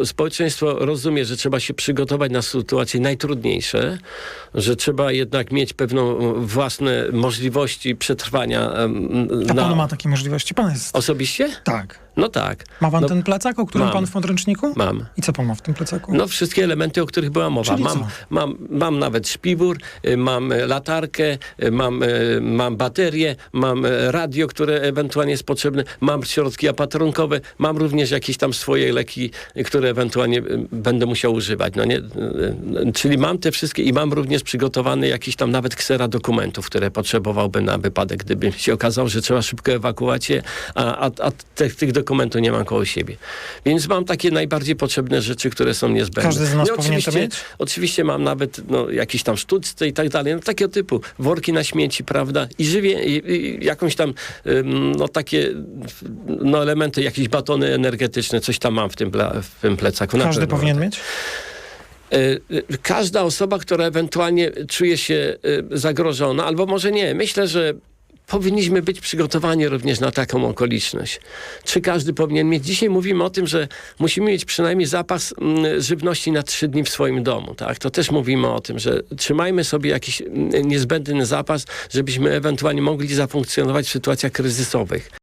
e, społeczeństwo rozumie, że trzeba się przygotować na sytuacje najtrudniejsze, że trzeba jednak mieć pewną własne możliwości przetrwania A na... pan ma takie możliwości? Pan jest... Osobiście? Tak. No tak. Ma pan no, ten plecak, o którym mam. pan w podręczniku? Mam. I co pan ma w tym plecaku? No wszystkie elementy, o których była mowa. Czyli Mam, co? mam, mam nawet śpiwór, y, mam y, latarkę, y, mam, mam baterię, mam radio, które ewentualnie jest potrzebne, mam środki opatrunkowe, mam również jakieś tam swoje leki, które ewentualnie będę musiał używać. No nie? Czyli mam te wszystkie i mam również przygotowany jakiś tam nawet ksera dokumentów, które potrzebowałbym na wypadek, gdyby się okazało, że trzeba szybko ewakuację, a, a, a tych, tych dokumentów nie mam koło siebie. Więc mam takie najbardziej potrzebne rzeczy, które są niezbędne. Każdy z nas No, powinien to mieć? Oczywiście mam nawet no, jakieś tam sztuczce i tak dalej, no takiego typu worki na śmieci, prawda, i żywie, i, i jakąś tam, ym, no takie, no elementy, jakieś batony energetyczne, coś tam mam w tym, w tym plecaku. Każdy powinien tak. mieć? Y, y, Każda osoba, która ewentualnie czuje się y, zagrożona, albo może nie, myślę, że powinniśmy być przygotowani również na taką okoliczność. Czy każdy powinien mieć? Dzisiaj mówimy o tym, że musimy mieć przynajmniej zapas mm, żywności na trzy dni w swoim domu. Tak? To też mówimy o tym, że trzymajmy sobie jakiś mm, niezbędny zapas, żebyśmy ewentualnie mogli zafunkcjonować w sytuacjach kryzysowych.